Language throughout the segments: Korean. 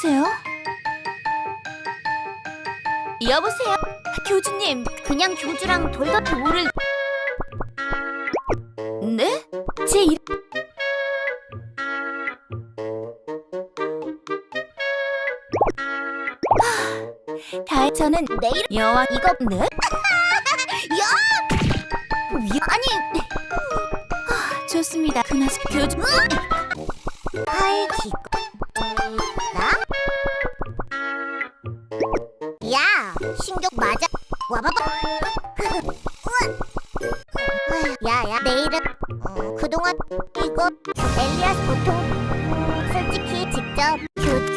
여보세요? 여보세요? 교주님, 그냥 교주랑 돌더트 오를 네? 제 이... 하, 다 저는 내일 여왕 이거 네? 위... 아니 하, 좋습니다. 그나저 교주 아이 기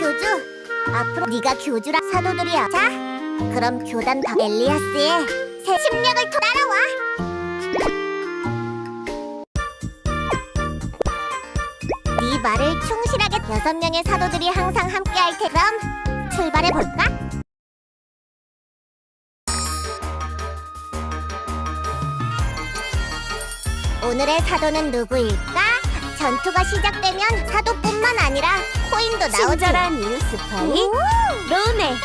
교, 교주 앞으로 네가 교주라 사도들이야 자 그럼 교단 박 엘리아스의 새 심력을 더 따라와 네 말을 충실하게 여섯 명의 사도들이 항상 함께 할 테 그럼 출발해 볼까? 오늘의 사도는 누구일까? 전투가 시작되면 사도뿐만 아니라 코인도 나오지. 친절한 이웃 스파이. 로네.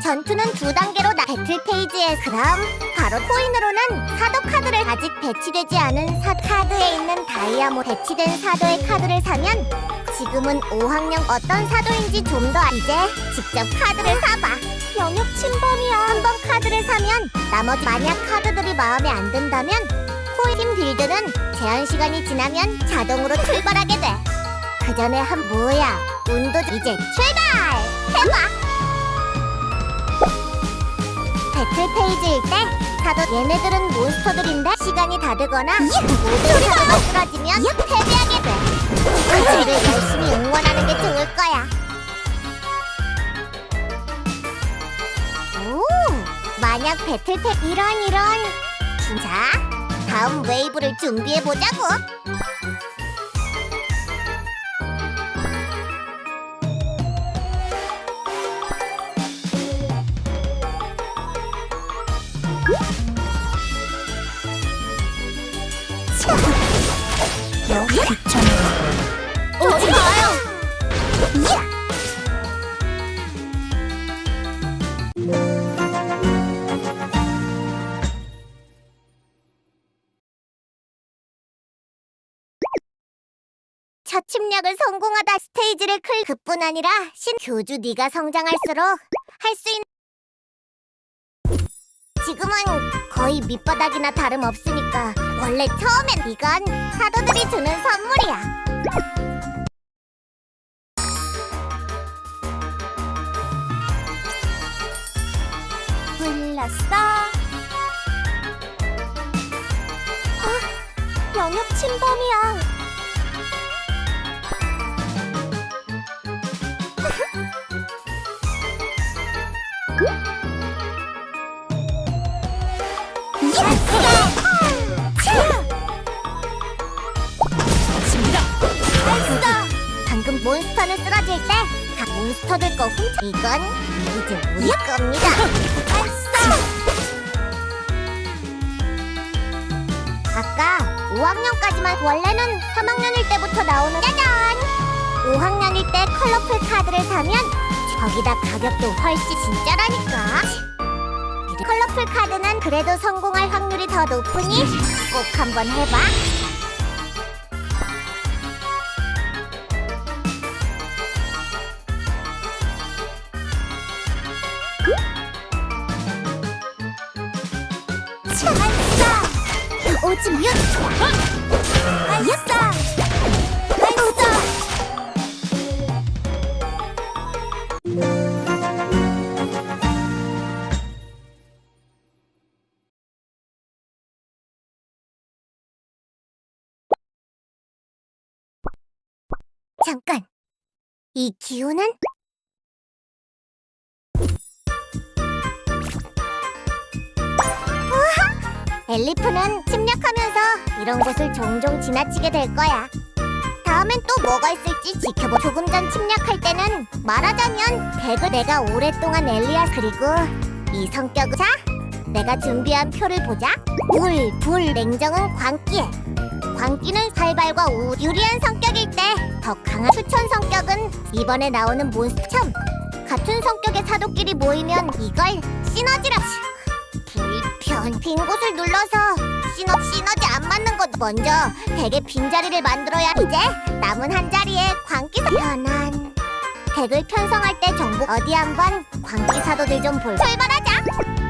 전투는 두 단계로 나 배틀 페이지에 그럼 바로 코인으로는 사도 카드를 아직 배치되지 않은 사 카드에 있는 다이아모 배치된 사도의 카드를 사면 지금은 5학년 어떤 사도인지 좀 더 이제 직접 카드를 사봐. 영역 침범이야. 한 번 카드를 사면 나머지 만약 카드들이 마음에 안 든다면 코인 빌드는 제한 시간이 지나면 자동으로 출발하게 돼 그 전에 한 뭐야? 운도 이제 출발! 해봐! 배틀 페이지일 때 사도 얘네들은 몬스터들인데 시간이 다 되거나 모든 사도가 쓰러지면 패배하게 돼. 우리를 열심히 응원하는 게 좋을 거야. 오, 만약 배틀 페 이런 이런. 자, 다음 웨이브를 준비해 보자고. 침략을 성공하다 스테이지를 클 그뿐 아니라 신 교주 네가 성장할수록 할 수 있는 지금은 거의 밑바닥이나 다름없으니까 원래 처음엔 이건 사도들이 주는 선물이야 불렀어. 영역 침범이야. 방금 몬스터는 쓰러질 때 각 몬스터들 거 훔쳐. 이건 이제 우리 겁니다. 아까 5학년까지만 원래는 3학년일 때부터 나오는 짜잔! 5학년일 때 컬러풀 카드를 사면 거기다 가격도 훨씬 진짜라니까. 컬러풀 카드는 그래도 성공할 확률이 더 높으니 꼭 한번 해봐. 잠깐! 이 기운은? 우와! 엘리프는 침략하면서 이런 곳을 종종 지나치게 될 거야. 다음엔 또 뭐가 있을지 지켜보. 조금 전 침략할 때는 말하자면 개그 내가 오랫동안 엘리아 그리고 이 성격을 자 내가 준비한 표를 보자. 불, 불, 냉정은 광기에. 광기는 살발과 우 유리한 성격일 때 더 강한 추천 성격은 이번에 나오는 몬스처럼 같은 성격의 사도끼리 모이면 이걸 시너지라 불편 빈 곳을 눌러서 시너 시너지 안 맞는 것 먼저 덱의 빈 자리를 만들어야 이제 남은 한 자리에 광기사 편안 덱을 편성할 때 정보 어디 한번 광기 사도들 좀 볼 출발하자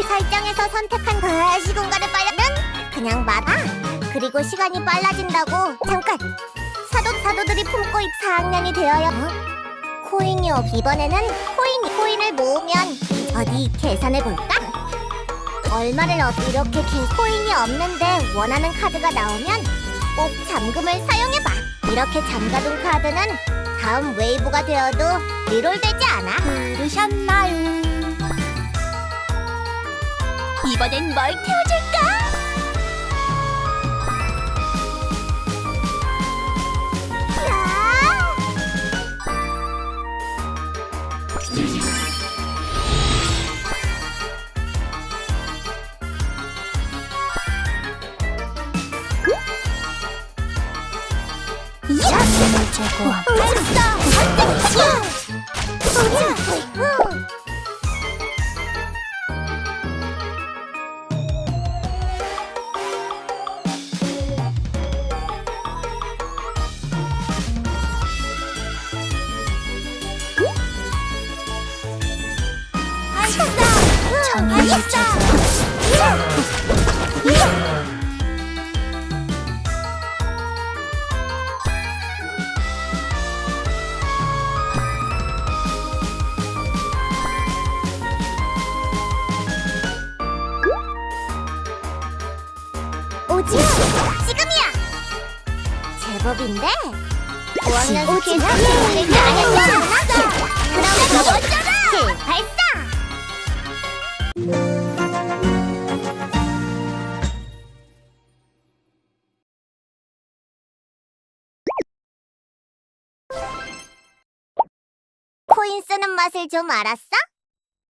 설정에서 선택한 그 시공간을 빨려는 그냥 말아 그리고 시간이 빨라진다고. 잠깐. 사도 사도들이 품고 있 4학년이 되어야 어? 코인이 없. 이번에는 코인 코인을 모으면 어디 계산해 볼까? 얼마를 얻 이렇게 개, 코인이 없는데 원하는 카드가 나오면 꼭 잠금을 사용해봐. 이렇게 잠가둔 카드는 다음 웨이브가 되어도 리롤되지 않아. 부르셨나요? 이번엔 뭘 태워줄까? 자신을 제거 정의를 제법인데? 5학년 스킬은 우리 안했잖아. 그럼 가보자라 발사. 코인 쓰는 맛을 좀 알았어?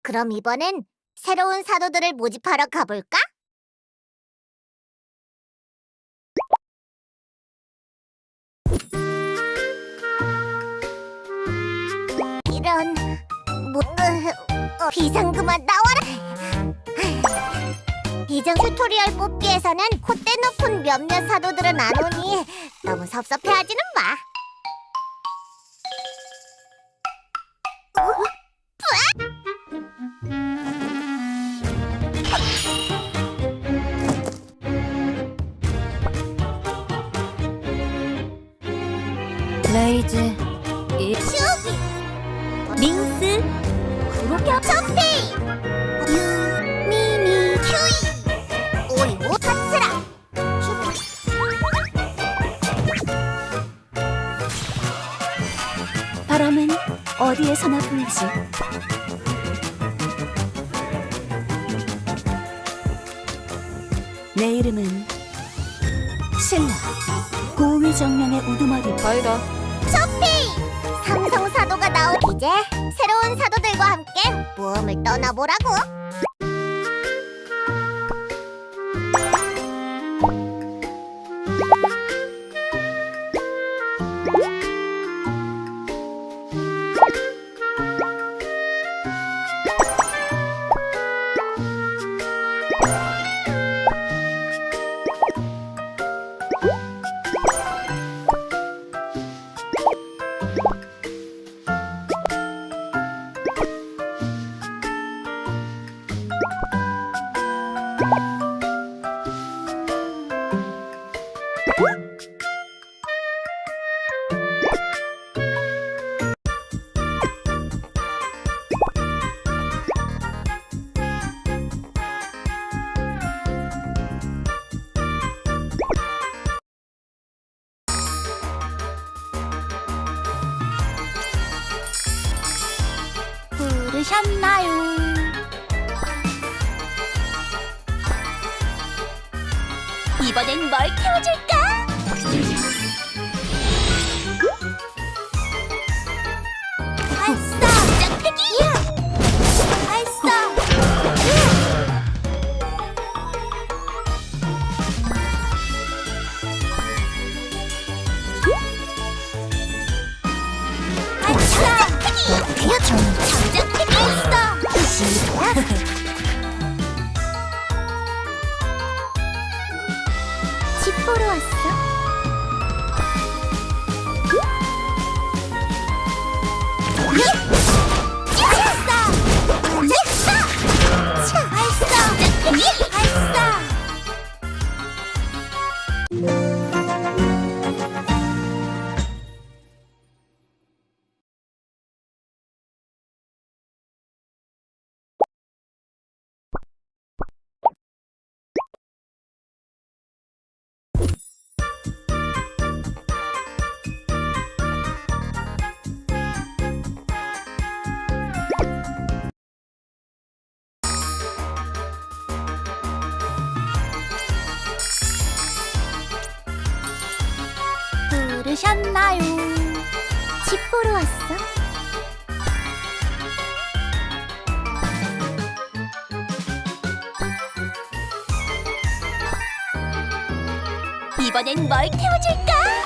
그럼 이번엔 새로운 사도들을 모집하러 가볼까? 비상그만 나와라. 이전 튜토리얼 뽑기에서는 콧대 높은 몇몇 사도들은 안 오니 너무 섭섭해하지는 마 초피 유 미미 큐이. 오이오 타츠라. 바람은 어디에서나 불지. 내 이름은 신라. 고위정령의 우두머리. 벌더 초피 삼성 사도가 나온 이제 새로운 사도들과 함께 모험을 떠나보라고 이번엔 뭘 태워줄까?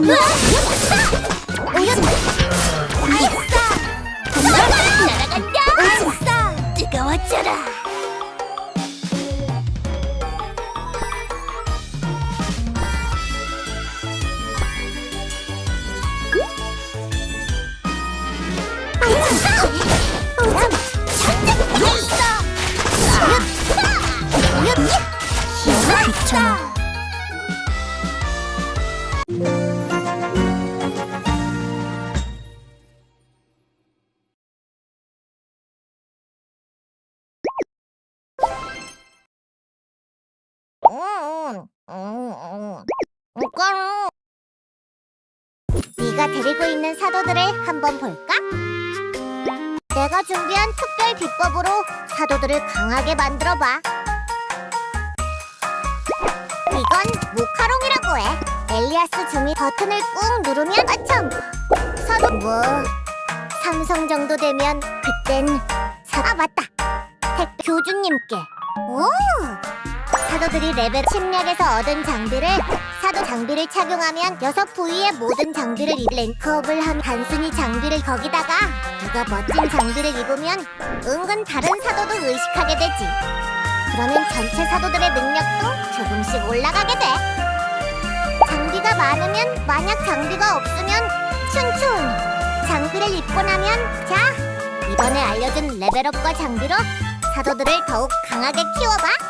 날아간다! 아싸! 이거는 네가 데리고 있는 사도들을 한번 볼까? 내가 준비한 특별 비법으로 사도들을 강하게 만들어봐. 이건 모카롱이라고 해. 엘리아스 중이 버튼을 꾹 누르면 아참 사도 뭐? 삼성 정도 되면 그땐 사... 아 맞다. 택 교주님께. 오 사도들이 레벨 침략에서 얻은 장비를 사도 장비를 착용하면 여섯 부위의 모든 장비를 입 랭크업을 하면 단순히 장비를 거기다가 누가 멋진 장비를 입으면 은근 다른 사도도 의식하게 되지. 그러면 전체 사도들의 능력도 조금씩 올라가게 돼. 장비가 많으면 만약 장비가 없으면 춘춘 장비를 입고 나면 자 이번에 알려준 레벨업과 장비로 사도들을 더욱 강하게 키워봐